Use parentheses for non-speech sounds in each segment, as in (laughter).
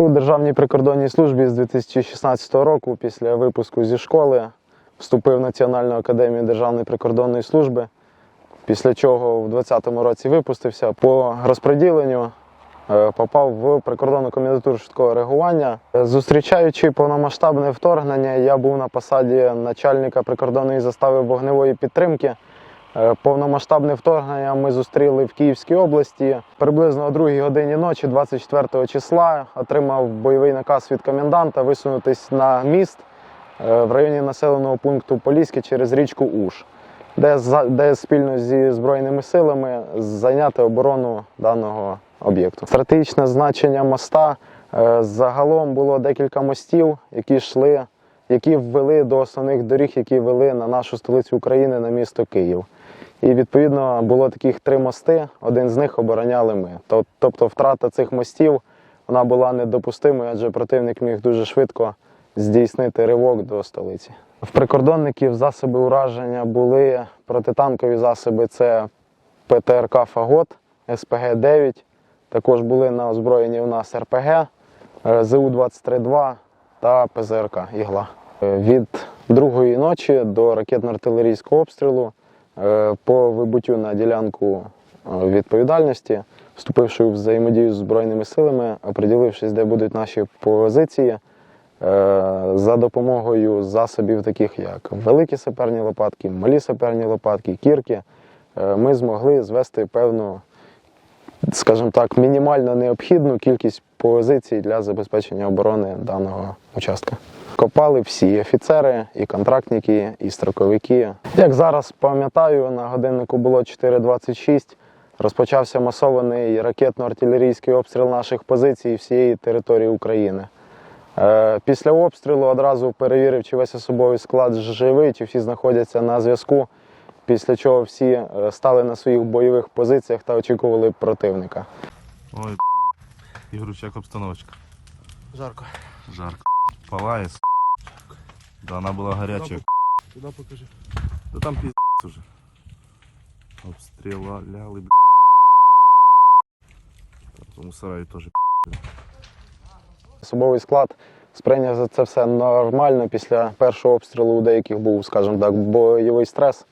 У Державній прикордонній службі з 2016 року, після випуску зі школи, вступив в Національну академію Державної прикордонної служби, після чого в 2020 році випустився. По розподіленню е, попав в прикордонну комендатуру швидкого реагування. Зустрічаючи повномасштабне вторгнення, я був на посаді начальника прикордонної застави вогневої підтримки. Е, Повномасштабне вторгнення ми зустріли в Київській області. Приблизно о 2 годині ночі, 24 числа, отримав бойовий наказ від коменданта висунутись на міст е, в районі населеного пункту Поліське через річку Уж, де, де спільно зі Збройними силами зайняти оборону даного об'єкту. Стратегічне значення моста е, загалом було декілька мостів, які йшли, які ввели до основних доріг, які вели на нашу столицю України на місто Київ. І відповідно було таких три мости. Один з них обороняли ми. Тобто втрата цих мостів вона була недопустимою, адже противник міг дуже швидко здійснити ривок до столиці. В прикордонників засоби ураження були протитанкові засоби. Це ПТРК Фагот, СПГ-9. Також були на озброєнні у нас РПГ, е, ЗУ-23-2 та ПЗРК Ігла. Е, Від другої ночі до ракетно-артилерійського обстрілу по вибуттю на ділянку е, відповідальності, вступивши у взаємодію з Збройними силами, оприділившись, де будуть наші позиції, е, за допомогою засобів, таких як великі саперні лопатки, малі саперні лопатки, кірки, е, ми змогли звести певну, скажімо так, мінімально необхідну кількість позицій для забезпечення оборони даного участка. Копали всі офіцери, і контрактники, і строковики. Як зараз пам'ятаю, на годиннику було 4.26. Розпочався масований ракетно-артилерійський обстріл наших позицій всієї території України. Е, Після обстрілу одразу перевірив, чи весь особовий склад живий, чи всі знаходяться на зв'язку. Після чого всі е, стали на своїх бойових позиціях та очікували противника. Ой, Ігорюч, як обстановочка? Жарко. Жарко. Палає. Да, вона була гаряча. Туди покажи. Да там пиздец уже. Обстріляли, б***. Так, в тому сараї теж Особовий склад сприйняв за це все нормально. Після першого обстрілу у деяких був, скажімо так, бойовий стрес.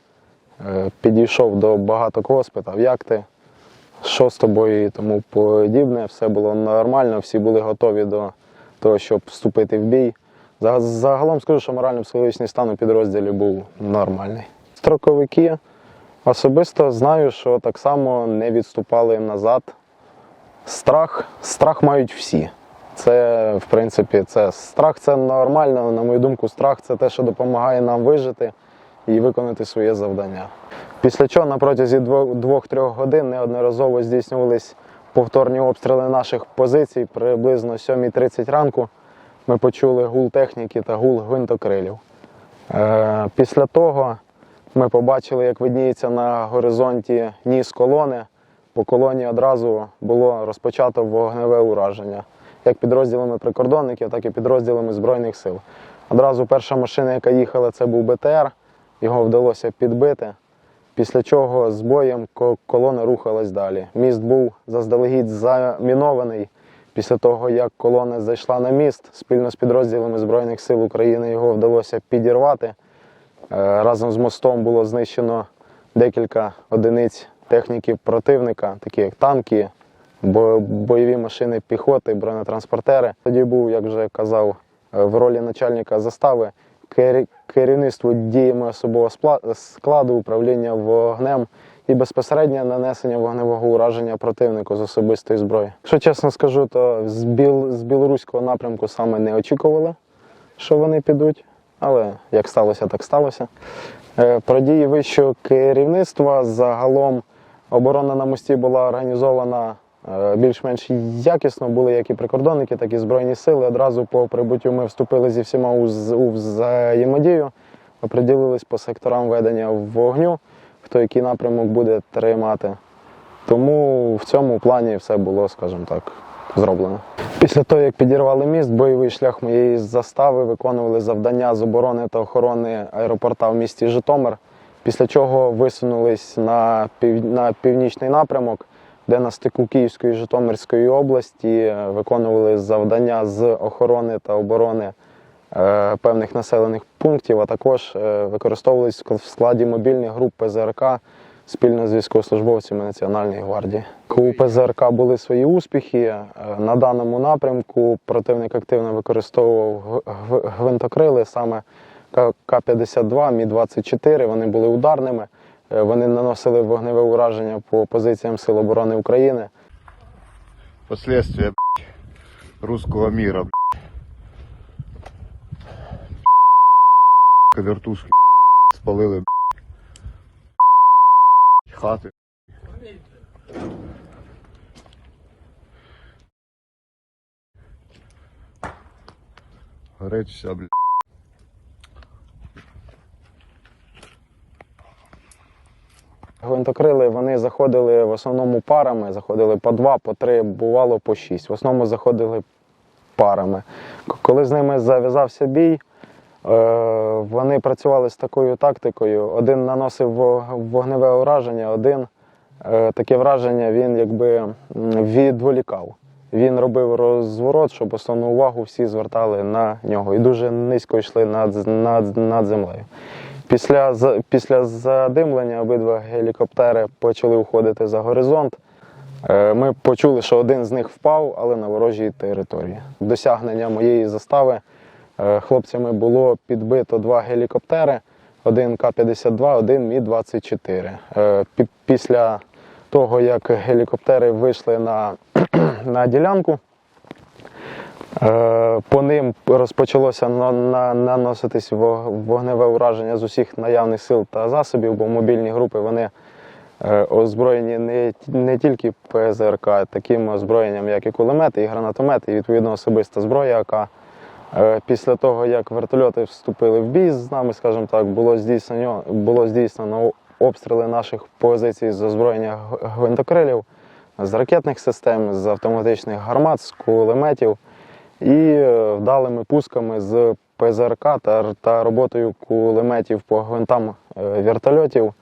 Е, Підійшов до багато кого, спитав, як ти, що з тобою і тому подібне. Все було нормально, всі були готові до того, щоб вступити в бій. За- Загалом скажу, що морально-психологічний стан у підрозділі був нормальний. Строковики особисто знаю, що так само не відступали назад. Страх, страх мають всі. Це, в принципі, це страх це нормально. На мою думку, страх це те, що допомагає нам вижити і виконати своє завдання. Після чого на протязі двох- двох-трьох годин неодноразово здійснювались повторні обстріли наших позицій. Приблизно 7.30 ранку ми почули гул техніки та гул гвинтокрилів. Е, Після того ми побачили, як видніється на горизонті ніс колони. По колоні одразу було розпочато вогневе ураження, як підрозділами прикордонників, так і підрозділами Збройних сил. Одразу перша машина, яка їхала, це був БТР, його вдалося підбити. Після чого з боєм колона рухалась далі. Міст був заздалегідь замінований. Після того, як колона зайшла на міст, спільно з підрозділами Збройних сил України його вдалося підірвати. Е, Разом з мостом було знищено декілька одиниць техніки противника, такі як танки, бойові машини піхоти, бронетранспортери. Тоді був, як вже казав, е, в ролі начальника застави керівництво діями особового складу, управління вогнем і безпосереднє нанесення вогневого ураження противнику з особистої зброї. Якщо чесно скажу, то з, біл- з білоруського напрямку саме не очікували, що вони підуть, але як сталося, так сталося. Е, Про дії вищого керівництва загалом оборона на мості була організована е, більш-менш якісно. Були як і прикордонники, так і збройні сили. Одразу по прибуттю ми вступили зі всіма у взаємодію, оприділились по секторам ведення вогню, хто який напрямок буде тримати. Тому в цьому плані все було, скажімо так, зроблено. Після того, як підірвали міст, бойовий шлях моєї застави виконували завдання з оборони та охорони аеропорта в місті Житомир. Після чого висунулись на, пів... на північний напрямок, де на стику Київської Житомирської області е, виконували завдання з охорони та оборони певних населених пунктів, а також е, використовувались в складі мобільних груп ПЗРК спільно з військовослужбовцями Національної гвардії. У ПЗРК були свої успіхи. Е, На даному напрямку противник активно використовував гвинтокрили, саме К- К-52, Мі-24. Вони були ударними. Е, Вони наносили вогневе ураження по позиціям Сил оборони України. последствия блядь, русского мира. Блядь. Вертушки спалили хати. Горить вся. Гвинтокрили вони заходили в основному парами, заходили по два, по три, бувало по шість. В основному заходили парами. Коли з ними зав'язався бій, вони працювали з такою тактикою. Один наносив вогневе ураження, один е, таке враження він якби відволікав. Він робив розворот, щоб основну увагу всі звертали на нього і дуже низько йшли над, над, над землею. Після, після задимлення обидва гелікоптери почали уходити за горизонт. Е, Ми почули, що один з них впав, але на ворожій території. Досягнення моєї застави е, хлопцями було підбито два гелікоптери: один К-52, один Мі-24. Е, Після того, як гелікоптери вийшли на, (clears throat) на ділянку, Е, По ним розпочалося на- на- наноситись вогневе ураження з усіх наявних сил та засобів, бо мобільні групи вони е, озброєні не, не тільки ПЗРК, а таким озброєнням, як і кулемети, і гранатомети, і відповідно особиста зброя, яка е, після того, як вертольоти вступили в бій з нами, скажімо так, було здійснено, було здійснено обстріли наших позицій з озброєння гвинтокрилів, з ракетних систем, з автоматичних гармат, з кулеметів. І е, вдалими пусками з ПЗРК та, та роботою кулеметів по гвинтам е, вертольотів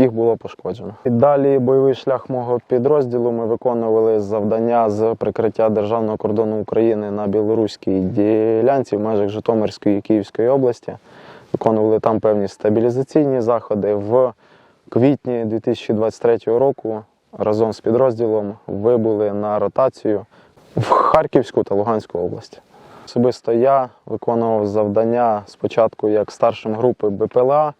їх було пошкоджено. І далі бойовий шлях мого підрозділу ми виконували завдання з прикриття державного кордону України на білоруській ділянці в межах Житомирської і Київської області. Виконували там певні стабілізаційні заходи. В квітні 2023 року разом з підрозділом вибули на ротацію в Харківську та Луганську області. Особисто я виконував завдання спочатку як старшим групи БПЛА.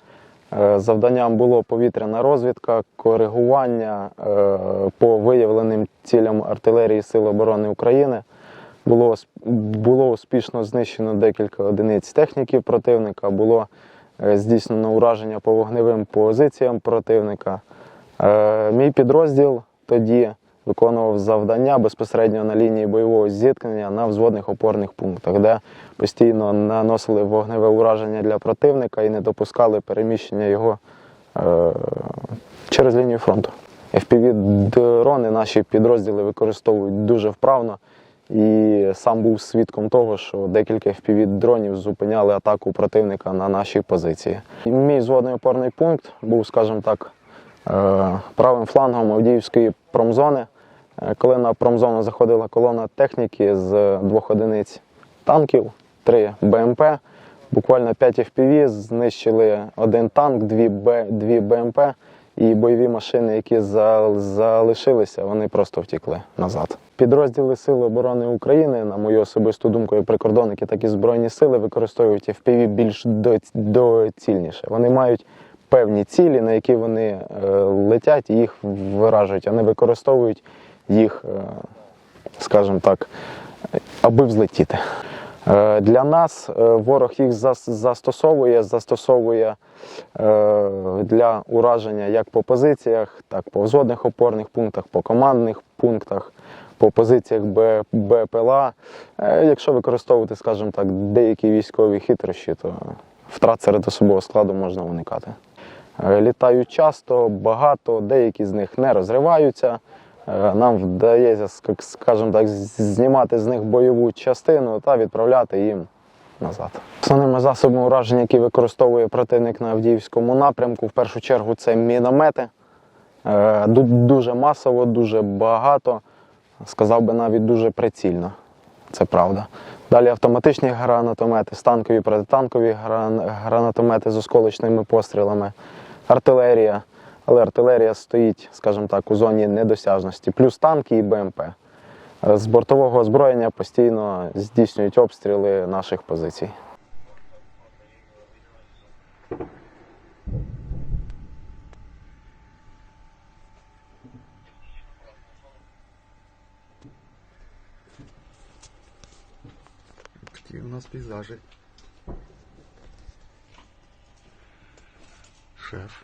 Е, Завданням було повітряна розвідка, коригування е, по виявленим цілям артилерії Сил оборони України. Було, було успішно знищено декілька одиниць техніки противника, було е, здійснено ураження по вогневим позиціям противника. Мій підрозділ тоді виконував завдання безпосередньо на лінії бойового зіткнення на взводних опорних пунктах, де постійно наносили вогневе ураження для противника і не допускали переміщення його е, через лінію фронту. FPV-дрони наші підрозділи використовують дуже вправно. І сам був свідком того, що декілька FPV-дронів зупиняли атаку противника на наші позиції. Мій зводний опорний пункт був, скажімо так, е, правим флангом Авдіївської промзони. Е, Коли на промзону заходила колона техніки з двох одиниць танків, три БМП, буквально 5 FPV знищили один танк, дві, Б, дві БМП і бойові машини, які залишилися, вони просто втікли назад. Підрозділи Сил оборони України, на мою особисту думку, як прикордонники, так і Збройні сили використовують FPV більш доцільніше. Вони мають певні цілі, на які вони е, летять і їх виражують, а не використовують їх, е, скажімо так, аби взлетіти. Е, Для нас ворог їх застосовує, застосовує для ураження як по позиціях, так по взводних опорних пунктах, по командних пунктах, по позиціях БПЛА. Якщо використовувати, скажімо так, деякі військові хитрощі, то втрат серед особового складу можна уникати. Е, Літають часто, багато, деякі з них не розриваються. Е, Нам вдається, ск- скажімо так, знімати з них бойову частину та відправляти їм назад. Основними засобами ураження, які використовує противник на Авдіївському напрямку, в першу чергу це міномети. Е, Дуже масово, дуже багато, сказав би навіть дуже прицільно. Це правда. Далі автоматичні гранатомети, станкові, протитанкові гран- гранатомети з осколочними пострілами, артилерія. Але артилерія стоїть, скажімо так, у зоні недосяжності, плюс танки і БМП. З бортового озброєння постійно здійснюють обстріли наших позицій. У нас пейзажі. Шеф.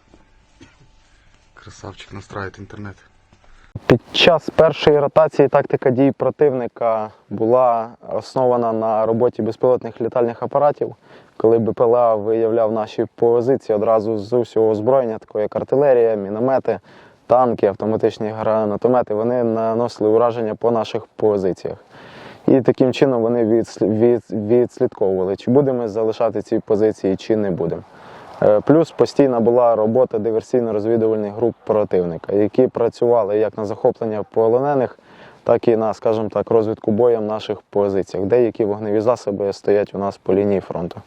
Красавчик настраивает інтернет. Під час першої ротації тактика дій противника була основана на роботі безпілотних літальних апаратів, коли БПЛА виявляв наші позиції одразу з усього озброєння, такого як артилерія, міномети, танки, автоматичні гранатомети. Вони наносили ураження по наших позиціях. І таким чином вони відслідковували, чи будемо залишати ці позиції, чи не будемо. Е, Плюс постійна була робота диверсійно-розвідувальних груп противника, які працювали як на захоплення полонених, так і на, скажімо так, розвідку боєм наших позиціях. Деякі вогневі засоби стоять у нас по лінії фронту.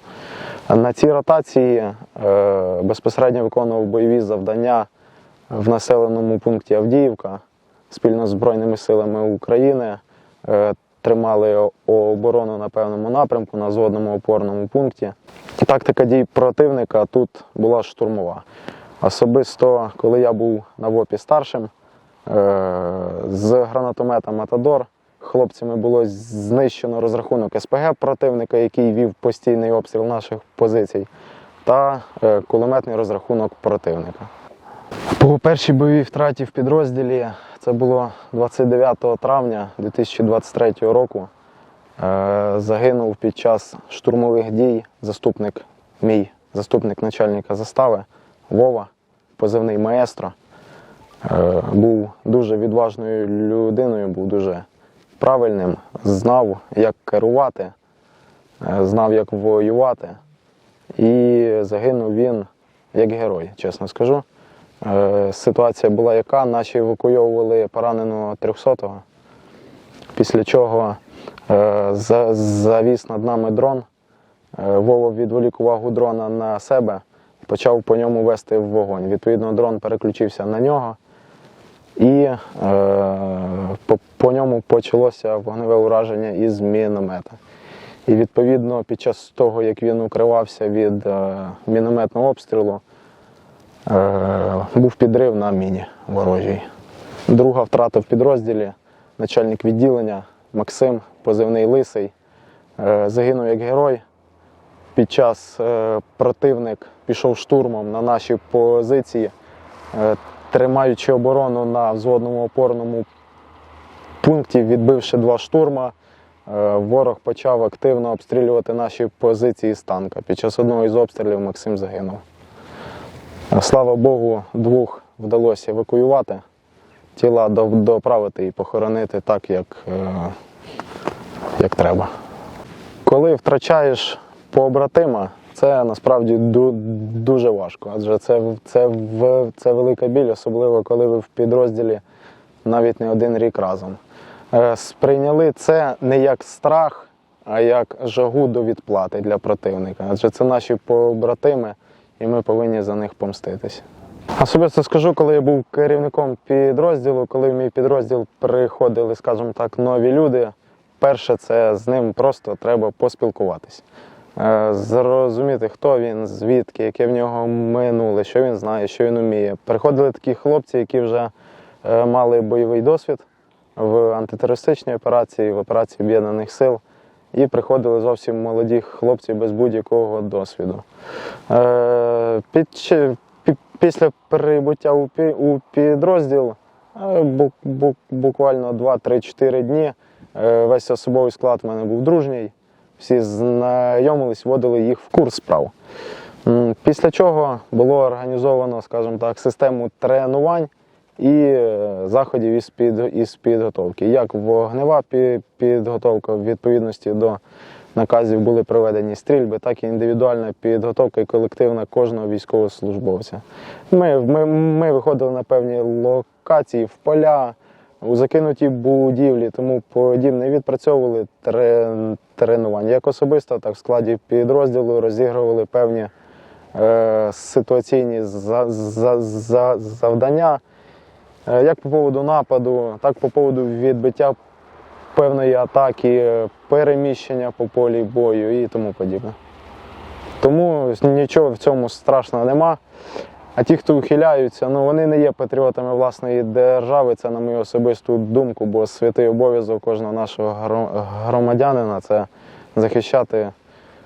На цій ротації е, безпосередньо виконував бойові завдання в населеному пункті Авдіївка спільно з Збройними силами України. Е, Тримали оборону на певному напрямку на зводному опорному пункті. Тактика дій противника тут була штурмова. Особисто, коли я був на ВОПі старшим, е, з гранатомета Матадор хлопцями було знищено розрахунок СПГ противника, який вів постійний обстріл наших позицій, та е, кулеметний розрахунок противника. По першій бойовій втраті в підрозділі це було 29 травня 2023 року. Е, Загинув під час штурмових дій заступник, мій заступник начальника застави Вова, позивний маестро. Е, Був дуже відважною людиною, був дуже правильним, знав, як керувати, е, знав, як воювати. І загинув він як герой, чесно скажу. Е, Ситуація була яка, наші евакуйовували пораненого 300-го, після чого е, завіс над нами дрон. Е, Вова відволік увагу дрона на себе і почав по ньому вести вогонь. Відповідно, дрон переключився на нього, і е, по, по ньому почалося вогневе ураження із міномета. І відповідно, під час того, як він укривався від е, мінометного обстрілу, був підрив на міні ворожій. Друга втрата в підрозділі, начальник відділення Максим, позивний Лисий, е, загинув як герой. Під час е, противник пішов штурмом на наші позиції, е, тримаючи оборону на взводному опорному пункті, відбивши два штурма, е, ворог почав активно обстрілювати наші позиції з танка. Під час одного із обстрілів Максим загинув. Слава Богу, двох вдалося евакуювати, тіла доправити і похоронити так, як, е, як треба. Коли втрачаєш побратима, це насправді дуже важко, адже це, це, це велика біль, особливо коли ви в підрозділі навіть не один рік разом. Е, Сприйняли це не як страх, а як жагу до відплати для противника. Адже це наші побратими, і ми повинні за них помститись. Особисто скажу, коли я був керівником підрозділу, коли в мій підрозділ приходили, скажімо так, нові люди. Перше, це з ним просто треба поспілкуватись. Е, Зрозуміти, хто він, звідки, яке в нього минуле, що він знає, що він вміє. Приходили такі хлопці, які вже е, мали бойовий досвід в антитерористичній операції, в операції Об'єднаних Сил. І приходили зовсім молоді хлопці без будь-якого досвіду. Е, Під, після прибуття у, підрозділ е, бу- бу- буквально 2-3-4 дні е, весь особовий склад в мене був дружній. Всі знайомились, вводили їх в курс справ. Після чого було організовано, скажімо так, систему тренувань, і е, заходів із, під, із підготовки. Як вогнева підготовка в відповідності до наказів були проведені стрільби, так і індивідуальна підготовка і колективна кожного військовослужбовця. Ми, ми, ми виходили на певні локації в поля, у закинуті будівлі, тому подібне відпрацьовували тре- тренування. Як особисто, так в складі підрозділу розігрували певні е, ситуаційні за, за, за, завдання, як по поводу нападу, так по поводу відбиття певної атаки, е, переміщення по полі бою і тому подібне. Тому нічого в цьому страшного нема. А ті, хто ухиляються, ну вони не є патріотами власної держави, це на мою особисту думку, бо святий обов'язок кожного нашого громадянина це захищати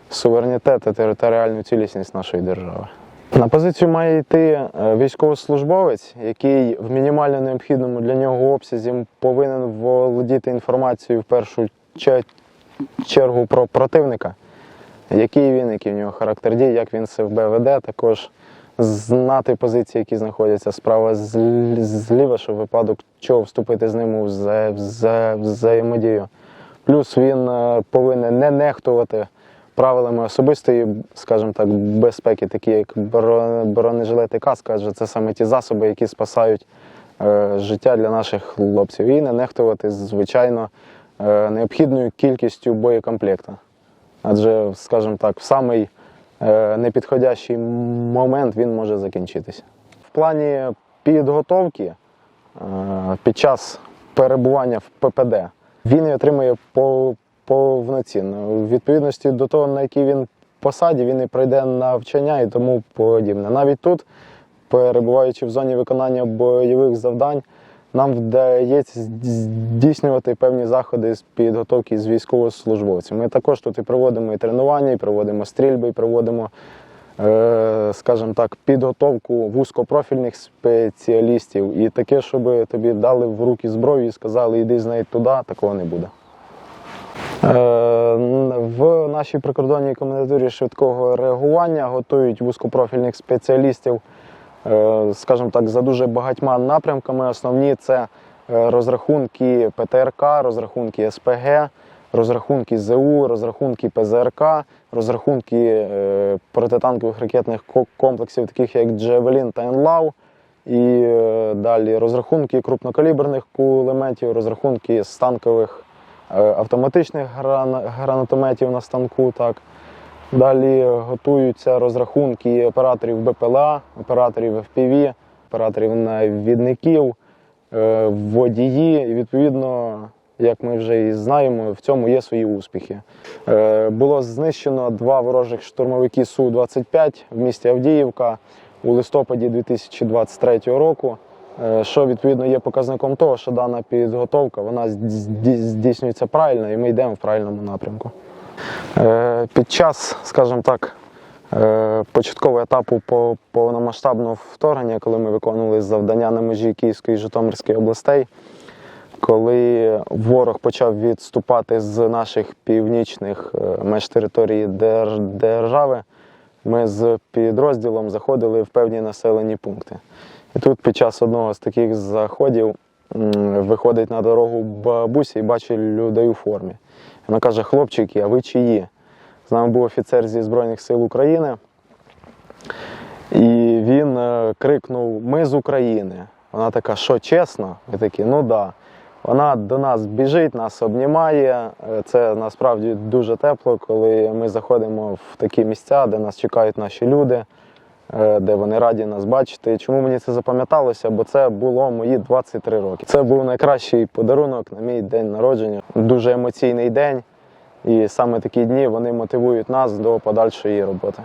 суверенітет і територіальну цілісність нашої держави. На позицію має йти е, військовослужбовець, який в мінімально необхідному для нього обсязі повинен володіти інформацією в першу чергу про противника, який він, який в нього характер дій, як він себе веде, також знати позиції, які знаходяться справа зліва, щоб в випадок чого вступити з ним у вза- вза- взаємодію. Плюс він е, повинен не нехтувати правилами особистої, скажімо так, безпеки, такі як бро- бронежилети каска, адже це саме ті засоби, які спасають е, життя для наших хлопців. І не нехтувати, звичайно, е, необхідною кількістю боєкомплекту. Адже, скажімо так, в самий е, непідходящий момент він може закінчитися. В плані підготовки під час перебування в ППД він і отримує повноцінно. У відповідності до того, на якій він посаді, він і пройде навчання і тому подібне. Навіть тут, перебуваючи в зоні виконання бойових завдань, нам вдається здійснювати певні заходи з підготовки з військовослужбовців. Ми також тут і проводимо і тренування, і проводимо стрільби, і проводимо, е, скажімо так, підготовку вузькопрофільних спеціалістів. І таке, щоб тобі дали в руки зброю і сказали, іди з нею туди, такого не буде. Е, В нашій прикордонній комендатурі швидкого реагування готують вузькопрофільних спеціалістів, е, скажімо так, за дуже багатьма напрямками. Основні це е, розрахунки ПТРК, розрахунки СПГ, розрахунки ЗУ, розрахунки ПЗРК, розрахунки протитанкових ракетних ко- комплексів, таких як Джевелін та Енлау. І далі розрахунки крупнокаліберних кулеметів, розрахунки з танкових е, автоматичних грана- гранатометів на станку. Так. Далі готуються розрахунки операторів БПЛА, операторів FPV, операторів навідників, е, водії. І відповідно, як ми вже і знаємо, в цьому є свої успіхи. Е, Було знищено два ворожих штурмовики Су-25 в місті Авдіївка у листопаді 2023 року. Е, Що відповідно є показником того, що дана підготовка вона здійснюється правильно, і ми йдемо в правильному напрямку. Е, Під час, скажімо так, е, початкового етапу повномасштабного вторгнення, коли ми виконували завдання на межі Київської і Житомирської областей, коли ворог почав відступати з наших північних меж території держави, ми з підрозділом заходили в певні населені пункти. І тут під час одного з таких заходів виходить на дорогу бабуся і бачить людей у формі. Вона каже: хлопчики, а ви чиї? З нами був офіцер зі Збройних сил України. І він е, крикнув: Ми з України. Вона така, що чесно? Ми такі, ну да. Вона до нас біжить, нас обнімає. Е, Це насправді дуже тепло, коли ми заходимо в такі місця, де нас чекають наші люди, де вони раді нас бачити. Чому мені це запам'яталося? Бо це було мої 23 роки. Це був найкращий подарунок на мій день народження. Дуже емоційний день. І саме такі дні вони мотивують нас до подальшої роботи.